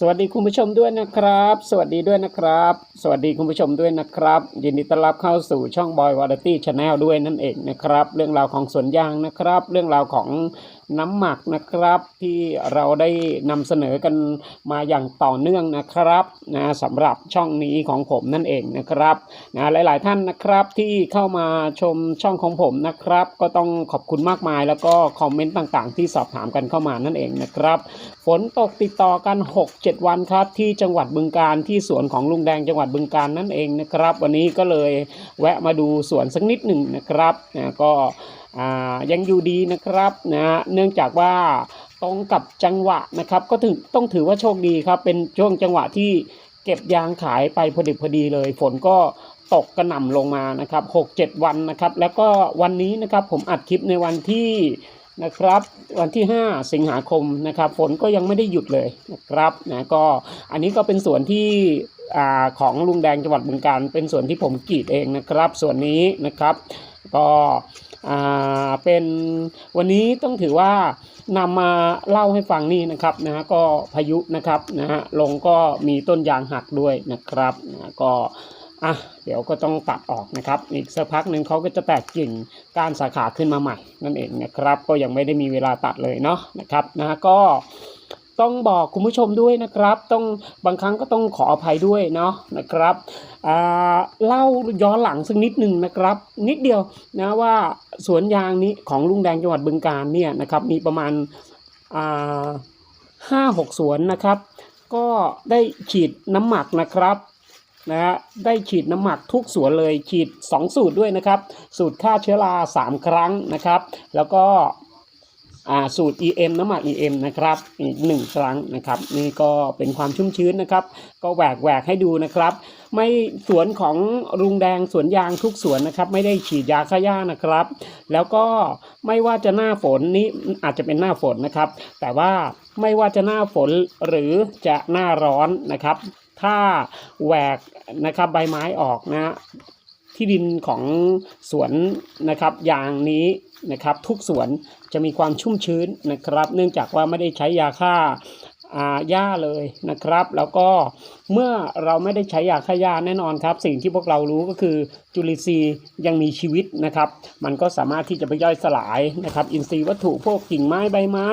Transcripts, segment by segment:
สวัสดีคุณผู้ชมด้วยนะครับ สวัสดีด้วยนะครับ สวัสดีคุณผู้ชมด้วยนะครับ ยินดีต้อนรับเข้าสู่ช่องบอยวาร์ตี้ชาแนลด้วยนั่นเองนะครับ เรื่องราวของสวนยางนะครับ เรื่องราวของ น้ำหมักนะครับที่เราได้นำเสนอกันมาอย่างต่อเนื่องนะครับนะสำหรับช่องนี้ของผมนั่นเองนะครับนะหลาย ๆ ท่านนะครับที่เข้ามาชมช่องของผมนะครับ ก็ต้องขอบคุณมากมายแล้วก็คอมเมนต์ต่างๆ ที่สอบถามกันเข้ามานั่นเองนะครับฝนตกติดต่อกัน 6-7 วันครับ ที่จังหวัดบึงการที่สวนของลุงแดงจังหวัดบึงการนั่นเองนะครับ วันนี้ก็เลยแวะมาดูสวนสักนิดหนึ่งนะครับนะก็ ยังอยู่ดีนะครับนะเนื่องจากว่าตรงกับจังหวะนะครับ ก็ถึงต้องถือว่าโชคดีครับ เป็นช่วงจังหวะที่เก็บยางขายไปพอดีพอดีเลย ฝนก็ตกกระหน่ำลงมานะครับ6-7 วันนะครับ แล้วก็วันนี้นะครับผมอัดคลิปในวันที่นะครับวันที่ 5 สิงหาคมนะครับฝนก็ยังไม่ได้หยุดเลยนะครับนะก็อันนี้ก็เป็นส่วนที่อของลุงแดงจังหวัดบึงการเป็นส่วนที่ผมกรีดเองนะครับ ส่วนนี้นะครับ ก็ อ่าเป็นวันนี้ต้องถือว่านำมาเล่าให้ฟังนี่นะครับนะฮะก็พายุนะครับนะฮะลงก็มีต้นยางหักด้วยนะครับนะก็อะเดี๋ยวก็ต้องตัดออกนะครับ อีกสักพักหนึ่งเขาก็จะแตกกิ่งก้านสาขาขึ้นมาใหม่นั่นเองนะครับ ก็ยังไม่ได้มีเวลาตัดเลยเนาะนะครับนะก็ ต้องบอกคุณผู้ชมด้วยนะครับ ต้องบางครั้งก็ต้องขออภัยด้วยเนาะนะครับเล่าย้อนหลังสักนิดหนึ่งนะครับ นิดเดียวนะว่าสวนยางนี้ของลุงแดงจังหวัดบึงการเนี่ยนะครับมีประมาณห้าหกสวนนะครับ ก็ได้ฉีดน้ำหมักนะครับนะฮะได้ฉีดน้ำหมักทุกสวนเลยฉีด 2 สูตรด้วยนะครับ สูตรฆ่าเชื้อรา3 ครั้งนะครับ แล้วก็ สูตร EM น้ำหมัก EM นะครับอีกหนึ่งครั้งนะครับนี่ก็เป็นความชุ่มชื้นนะครับ ก็แหวกแหวกให้ดูนะครับ ไม่สวนของรุงแดงสวนยางทุกสวนนะครับ ไม่ได้ฉีดยาฆ่าหญ้านะครับ แล้วก็ไม่ว่าจะหน้าฝนนี้อาจจะเป็นหน้าฝนนะครับ แต่ว่าไม่ว่าจะหน้าฝนหรือจะหน้าร้อนนะครับ ถ้าแหวกนะครับใบไม้ออกนะที่ดินของสวนนะครับยางนี้ นะครับ ทุกสวนจะมีความชุ่มชื้นนะครับ เนื่องจากว่าไม่ได้ใช้ยาฆ่าหญ้าเลยนะครับ แล้วก็เมื่อเราไม่ได้ใช้ยาฆ่าหญ้าแน่นอนครับ สิ่งที่พวกเรารู้ก็คือจุลินทรีย์ยังมีชีวิตนะครับ มันก็สามารถที่จะไปย่อยสลายนะครับ อินทรีย์วัตถุพวกกิ่งไม้ใบไม้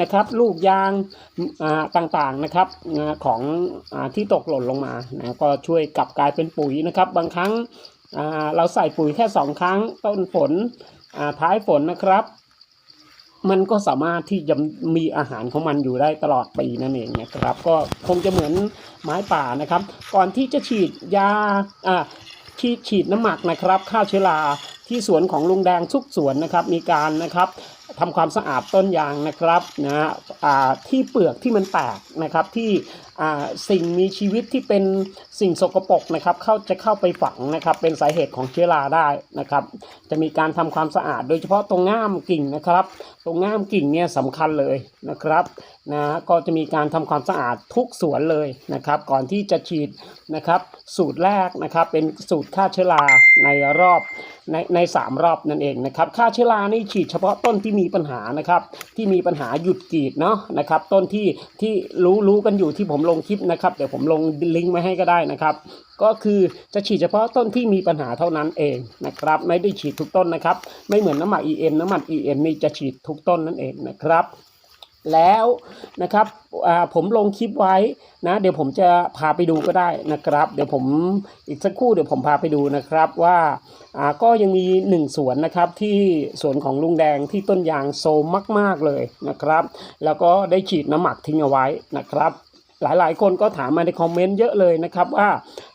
นะครับ ลูกยางอ่าต่างๆนะครับของอที่ตกหล่นลงมานะก็ช่วยกลับกลายเป็นปุ๋ยนะครับ บางครั้งเราใส่ปุ๋ยแค่สองครั้งต้นฝน ท้ายฝนนะครับ มันก็สามารถที่จะมีอาหารของมันอยู่ได้ตลอดปีนั่นเองนะครับ ก็คงจะเหมือนไม้ป่านะครับ ก่อนที่จะฉีดยาอ่าฉีดฉีดน้ำหมักนะครับฆ่าเชื้อราที่สวนของลุงแดงทุกสวนนะครับ มีการนะครับ ทำความสะอาดต้นยางนะครับนะที่เปลือกที่มันแตกนะครับที่สิ่งมีชีวิตที่เป็นสิ่งสกปรกนะครับเข้าจะเข้าไปฝังนะครับเป็นสาเหตุของเชื้อราได้นะครับจะมีการทำความสะอาด โดยเฉพาะตรงง่ามกิ่งนะครับ ตรงง่ามกิ่งเนี่ยสำคัญเลยนะครับ นะก็จะมีการทำความสะอาดทุกสวนเลยนะครับ ก่อนที่จะฉีดนะครับ สูตรแรกนะครับ เป็นสูตรฆ่าเชื้อราในรอบในในสามรอบนั่นเองนะครับฆ่าเชื้อรานี่ฉีดเฉพาะต้นที่มีปัญหานะครับ ที่มีปัญหาหยุดกรีดเนาะนะครับ ต้นที่ที่รู้รู้กันอยู่ที่ผมลงคลิปนะครับ เดี๋ยวผมลงลิงก์ไว้ให้ก็ได้นะครับก็คือจะฉีดเฉพาะต้นที่มีปัญหาเท่านั้นเองนะครับ ไม่ได้ฉีดทุกต้นนะครับ ไม่เหมือนน้ำหมัก EM น้ำหมัก EM นี่จะฉีดทุกต้นนั่นเองนะครับ แล้วนะครับผมลงคลิปไว้นะเดี๋ยวผมจะพาไปดูก็ได้นะครับ เดี๋ยวผมอีกสักครู่เดี๋ยวผมพาไปดูนะครับว่าอ่าก็ยังมีหนึ่งสวนนะครับที่สวนของลุงแดงที่ต้นยางโซมมาก ๆเลยนะครับ แล้วก็ได้ฉีดน้ำหมักทิ้งเอาไว้นะครับหลายๆ คนก็ถามมาในคอมเมนต์เยอะเลยนะครับว่า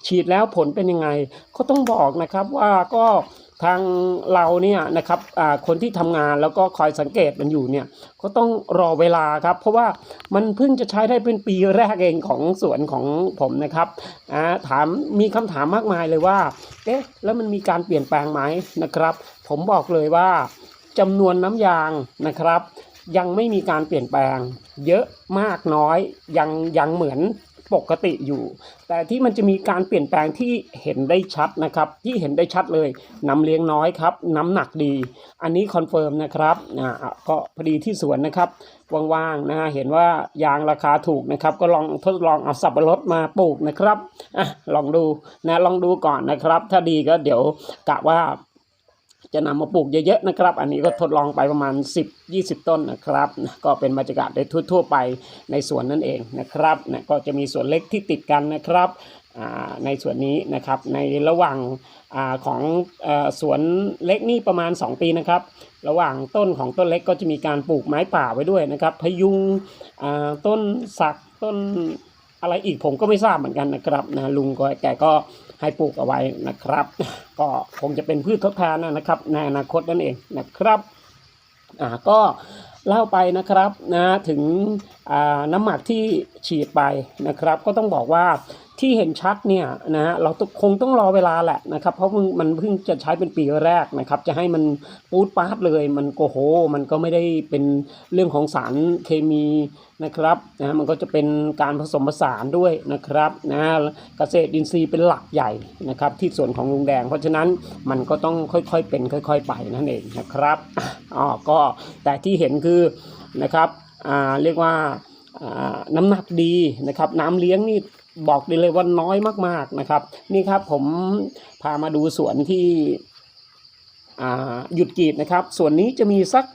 ฉีดแล้วผลเป็นยังไง ก็ต้องบอกนะครับว่าก็ ทางเราเนี่ยนะครับอ่าคนที่ทำงานแล้วก็คอยสังเกตมันอยู่เนี่ยก็ต้องรอเวลาครับ เพราะว่ามันเพิ่งจะใช้ได้เป็นปีแรกเองของสวนของผมนะครับอ่าถามมีคำถามมากมายเลยว่าเอ๊ะแล้วมันมีการเปลี่ยนแปลงไหมนะครับ ผมบอกเลยว่าจำนวนน้ำยางนะครับ ยังไม่มีการเปลี่ยนแปลง เยอะมากน้อยยังยังเหมือน ปกติอยู่ แต่ที่มันจะมีการเปลี่ยนแปลงที่เห็นได้ชัดนะครับ ที่เห็นได้ชัดเลยน้ำเลี้ยงน้อยครับ น้ำหนักดี อันนี้คอนเฟิร์มนะครับอ่าก็พอดีที่สวนนะครับว่างๆนะฮะเห็นว่ายางราคาถูกนะครับ ก็ลองทดลองเอาสับปะรดมาปลูกนะครับอะลองดูนะลองดูก่อนนะครับ ถ้าดีก็เดี๋ยวกะว่า จะนำมาปลูกเยอะๆนะครับ อันนี้ก็ทดลองไปประมาณ 10-20 ต้นนะครับ ก็เป็นบรรยากาศได้ทั่วๆไปในสวนนั่นเองนะครับนะก็จะมีสวนเล็กที่ติดกันนะครับในส่วนนี้นะครับในระหว่างอของอสวนเล็กนี่ประมาณ 2 ปีนะครับ ระหว่างต้นของต้นเล็กก็จะมีการปลูกไม้ป่าไว้ด้วยนะครับ พยุงต้นสักต้นอะไรอีกผมก็ไม่ทราบเหมือนกันนะครับนะลุงก็แกก็ ให้ปลูกเอาไว้นะครับ ก็คงจะเป็นพืชทดแทนนะครับในอนาคตนั่นเองนะครับอ่าก็เล่าไปนะครับนะถึงอ่าน้ำหมักที่ฉีดไปนะครับ ก็ต้องบอกว่า ที่เห็นชัดเนี่ยนะฮะเราต้องคงต้องรอเวลาแหละนะครับ เพราะมันมันเพิ่งจะใช้เป็นปีแรกนะครับ จะให้มันปูดปาดเลย มันโกโห มันก็ไม่ได้เป็นเรื่องของสารเคมีนะครับนะมันก็จะเป็นการผสมผสานด้วยนะครับนะเกษตรอินทรีย์เป็นหลักใหญ่นะครับ ที่ส่วนของลุงแดง เพราะฉะนั้นมันก็ต้องค่อยๆเป็น ค่อย ๆ ไปนั่นเองนะครับอ๋อก็แต่ที่เห็นคือนะครับอ่าเรียกว่าน้ำหนักดีนะครับ น้ำเลี้ยงนี่ บอกได้เลยว่าน้อยมาก ๆนะครับ นี่ครับผมพามาดูสวนที่หยุดกรีดนะครับ ส่วนนี้จะมีสัก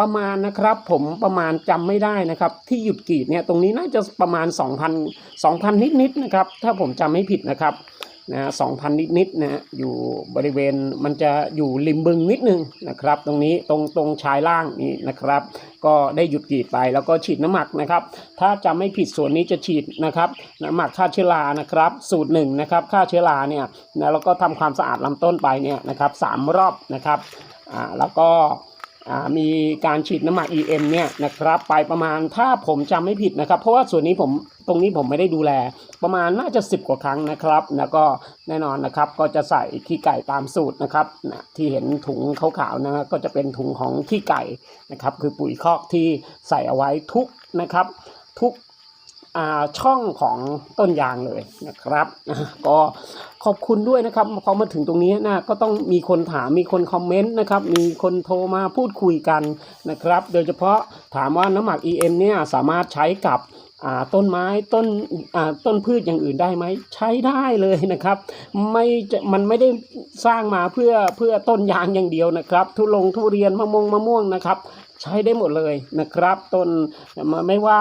ประมาณนะครับ ผมประมาณจำไม่ได้นะครับ ที่หยุดกรีดเนี่ยตรงนี้น่าจะประมาณ 2,000 2,000 นิดๆนะครับ ถ้าผมจำไม่ผิดนะครับ นะสองพันนิดๆนะฮะอยู่บริเวณมันจะอยู่ริมบึงนิดนึงนะครับ ตรงนี้ตรงตรงชายล่างนี่นะครับ ก็ได้หยุดกรีดไปแล้วก็ฉีดน้ำหมักนะครับ ถ้าจำไม่ผิดส่วนนี้จะฉีดนะครับน้ำหมักฆ่าเชื้อรานะครับ สูตรหนึ่งนะครับฆ่าเชื้อราเนี่ยนะแล้วก็ทำความสะอาดลำต้นไปเนี่ยนะครับสามรอบนะครับอ่าแล้วก็ มีการฉีดน้ำมัน EM เนี่ยนะครับไปประมาณถ้าผมจำไม่ผิดนะครับ เพราะว่าส่วนนี้ผมตรงนี้ผมไม่ได้ดูแล ประมาณน่าจะ 10 กว่าครั้งนะครับ แล้วก็แน่นอนนะครับก็จะใส่ขี้ไก่ตามสูตรนะครับนะที่เห็นถุงขาวๆนะก็จะเป็นถุงของขี้ไก่นะครับคือปุ๋ยคอกที่ใส่เอาไว้ทุกนะครับทุก ช่องของต้นยางเลยนะครับ ก็ขอบคุณด้วยนะครับพอมาถึงตรงนี้นะก็ต้องมีคนถามมีคนคอมเมนต์นะครับ มีคนโทรมาพูดคุยกันนะครับ โดยเฉพาะถามว่าน้ำหมัก EM เนี่ยสามารถใช้กับต้นไม้ต้นต้นพืชอย่างอื่นได้ไหมใช้ได้เลยนะครับ ไม่จะมันไม่ได้สร้างมาเพื่อเพื่อต้นยางอย่างเดียวนะครับ ทุลงทุเรียนมะม่วงมะม่วงนะครับ ใช้ได้หมดเลยนะครับ ต้นไม่ว่า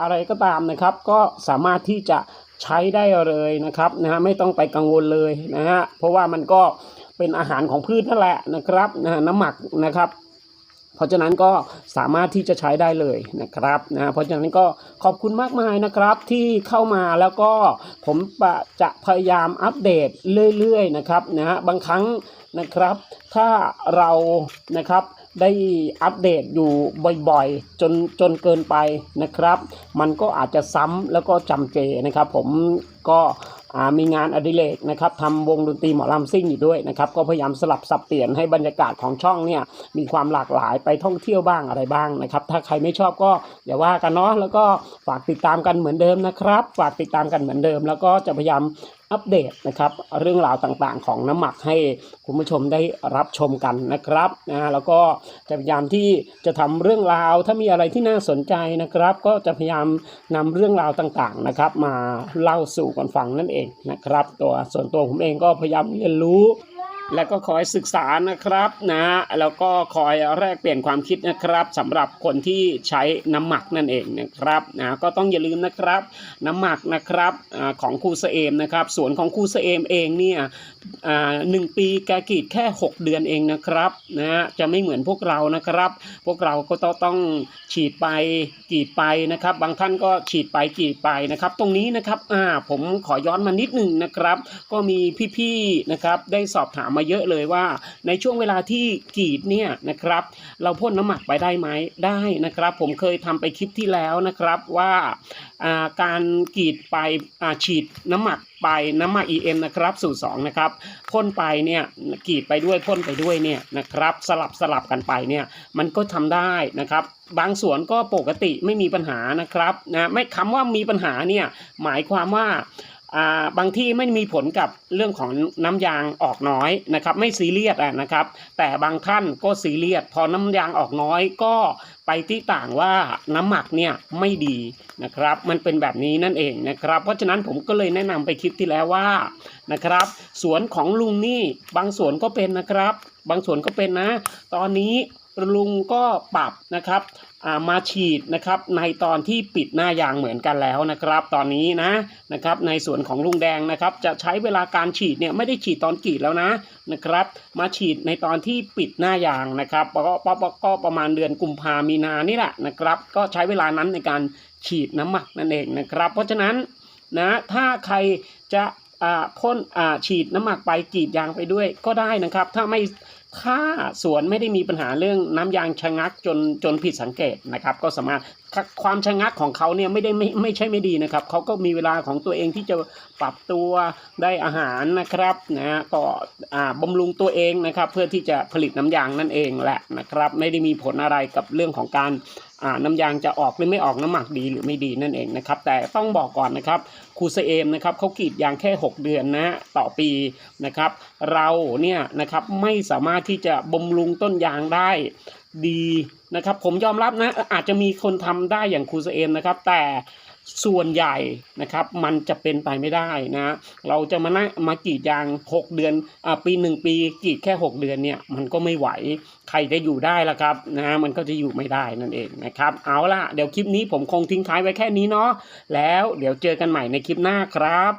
อะไรก็ตามนะครับ ก็สามารถที่จะใช้ได้เลยนะครับนะฮะไม่ต้องไปกังวลเลยนะฮะเพราะว่ามันก็เป็นอาหารของพืชนั่นแหละนะครับนะฮะน้ำหมักนะครับ เพราะฉะนั้นก็สามารถที่จะใช้ได้เลยนะครับนะเพราะฉะนั้นก็ขอบคุณมากมายนะครับที่เข้ามาแล้วก็ผมจะพยายามอัปเดตเรื่อยๆนะครับนะฮะบางครั้งนะครับ ถ้าเรานะครับ ได้อัปเดตอยู่บ่อยๆ จนจนเกินไปนะครับ มันก็อาจจะซ้ำแล้วก็จำเจนะครับผมก็มีงานอดิเรกนะครับทำวงดนตรีหมอลำซิ่งอยู่ด้วยนะครับ ก็พยายามสลับสับเปลี่ยนให้บรรยากาศของช่องเนี่ยมีความหลากหลายไปท่องเที่ยวบ้างอะไรบ้างนะครับ ถ้าใครไม่ชอบก็อย่าว่ากันเนาะแล้วก็ฝากติดตามกันเหมือนเดิมนะครับ ฝากติดตามกันเหมือนเดิม แล้วก็จะพยายาม อัปเดตนะครับเรื่องราวต่างๆ ของน้ำหมักให้คุณผู้ชมได้รับชมกันนะครับนะแล้วก็จะพยายามที่จะทำเรื่องราวถ้ามีอะไรที่น่าสนใจนะครับ ก็จะพยายามนำเรื่องราวต่างๆนะครับ มาเล่าสู่กันฟังนั่นเองนะครับ ตัวส่วนตัวผมเองก็พยายามเรียนรู้ และก็คอยศึกษานะครับนะแล้วก็คอยแลกเปลี่ยนความคิดนะครับสำหรับคนที่ใช้น้ำหมักนั่นเองนะครับนะก็ต้องอย่าลืมนะครับ น้ำหมักนะครับอของครูเสเอมนะครับสวนของครูเสเอมเองเนี่ยหนึ่งปีแกกีดแค่ 6 เดือนเองนะครับนะจะไม่เหมือนพวกเรานะครับ พวกเราก็ต้องฉีดไปกีดไปนะครับ บางท่านก็ฉีดไปกีดไปนะครับ ตรงนี้นะครับอ่าผมขอย้อนมานิดหนึ่งนะครับ ก็มีพี่ๆนะครับได้สอบถามมาเยอะเลยว่า ในช่วงเวลาที่กรีดเนี่ยนะครับ เราพ่นน้ำหมักไปได้ไหมได้นะครับ ผมเคยทำไปคลิปที่แล้วนะครับว่าการกรีดไปฉีดน้ำหมักไปน้ำหมัก EM นะครับสูตร2นะครับพ่นไปเนี่ยกรีดไปด้วยพ่นไปด้วยเนี่ยนะครับสลับสลับกันไปเนี่ยมันก็ทำได้นะครับบางสวนก็ปกติไม่มีปัญหานะครับนะไม่คำว่ามีปัญหาเนี่ยหมายความว่า บางที่ไม่มีผลกับเรื่องของน้ำยางออกน้อยนะครับ ไม่ซีเรียสอะนะครับ แต่บางท่านก็ซีเรียสพอน้ำยางออกน้อยก็ไปที่ต่างว่าน้ำหมักเนี่ยไม่ดีนะครับ มันเป็นแบบนี้นั่นเองนะครับ เพราะฉะนั้นผมก็เลยแนะนำไปคลิปที่แล้วว่านะครับ สวนของลุงนี่บางสวนก็เป็นนะครับ บางสวนก็เป็นนะ ตอนนี้ ลุงก็ปรับนะครับมาฉีดนะครับในตอนที่ปิดหน้ายางเหมือนกันแล้วนะครับ ตอนนี้นะนะครับในส่วนของลุงแดงนะครับ จะใช้เวลาการฉีดเนี่ยไม่ได้ฉีดตอนกรีดแล้วนะนะครับ มาฉีดในตอนที่ปิดหน้ายางนะครับก็ก็ก็ประมาณเดือนกุมภามีนานี่แหละนะครับ ก็ใช้เวลานั้นในการฉีดน้ำหมักนั่นเองนะครับ เพราะฉะนั้นนะถ้าใครจะอาพ่นอาฉีดน้ำหมักไปกรีดยางไปด้วยก็ได้นะครับ ถ้าไม่ ถ้าสวนไม่ได้มีปัญหาเรื่องน้ำยางชะงักจนจนผิดสังเกตนะครับ ก็สามารถความชะงักของเขาเนี่ยไม่ได้ไม่ไม่ใช่ไม่ดีนะครับเขาก็มีเวลาของตัวเองที่จะปรับตัวได้อาหารนะครับนะก็อ่าบำรุงตัวเองนะครับ เพื่อที่จะผลิตน้ำยางนั่นเองแหละนะครับ ไม่ได้มีผลอะไรกับเรื่องของการ อ่าน้ำยางจะออกหรือไม่ออกน้ำหมักดีหรือไม่ดีนั่นเองนะครับแต่ต้องบอกก่อนนะครับครูเซเอมนะครับเขากรีดยางแค่ 6 เดือนนะต่อปีนะครับ เราเนี่ยนะครับไม่สามารถที่จะบำรุงต้นยางได้ดีนะครับ ผมยอมรับนะอาจจะมีคนทำได้อย่างครูเซเอมนะครับ แต่ ส่วนใหญ่นะครับ มันจะเป็นไปไม่ได้นะ เราจะมานะมากรีดยาง 6 เดือนอ่าปีหนึ่งปีกรีดแค่ 6 เดือนเนี่ยมันก็ไม่ไหว ใครจะอยู่ได้ล่ะครับนะมันก็จะอยู่ไม่ได้นั่นเองนะครับ เอาล่ะ เดี๋ยวคลิปนี้ผมคงทิ้งท้ายไว้แค่นี้เนาะแล้วเดี๋ยวเจอกันใหม่ในคลิปหน้าครับ